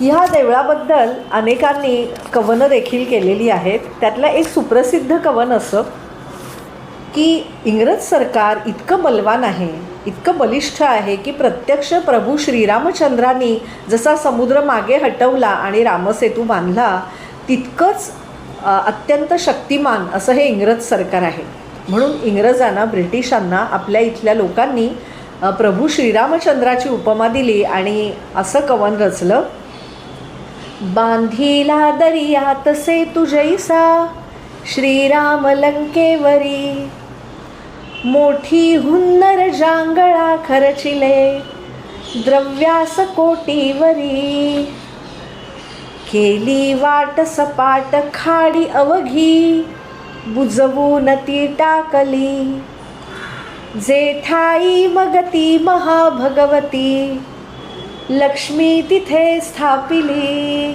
ह्या देवळाबद्दल अनेकांनी कवनं देखील केलेली आहेत. त्यातलं एक सुप्रसिद्ध कवन असं की इंग्रज सरकार इतकं बलवान आहे इतकं बलिष्ठ आहे की प्रत्यक्ष प्रभू श्रीरामचंद्रांनी जसा समुद्र मागे हटवला आणि रामसेतू बांधला तितकंच अत्यंत शक्तिमान असं हे इंग्रज सरकार आहे. म्हणून इंग्रजांना ब्रिटिशांना आपल्या इथल्या लोकांनी प्रभू श्रीरामचंद्राची उपमा दिली आणि असं कवन रचलं. बांधिला दर्या तसे जैसा श्रीराम लंकेवरी मोठी हुन्नर जांगळा खरचिले द्रव्यास कोटीवरी केली वाट सपाट खाडी अवघी बुजवून ती टाकली. जेठाई मगती महाभगवती. लक्ष्मी तिथे स्थापिली.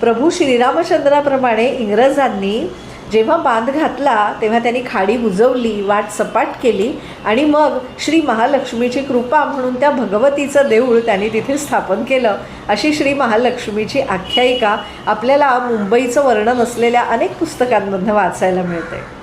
प्रभू श्रीरामचंद्राप्रमाणे इंग्रजांनी जेव्हा बांध घातला तेव्हा त्यांनी खाडी बुजवली वाट सपाट केली आणि मग श्री महालक्ष्मीची कृपा म्हणून त्या भगवतीचं देऊळ त्यांनी तिथे स्थापन केलं. अशी श्री महालक्ष्मीची आख्यायिका आपल्याला मुंबईचं वर्णन असलेल्या अनेक पुस्तकांमधनं वाचायला मिळते.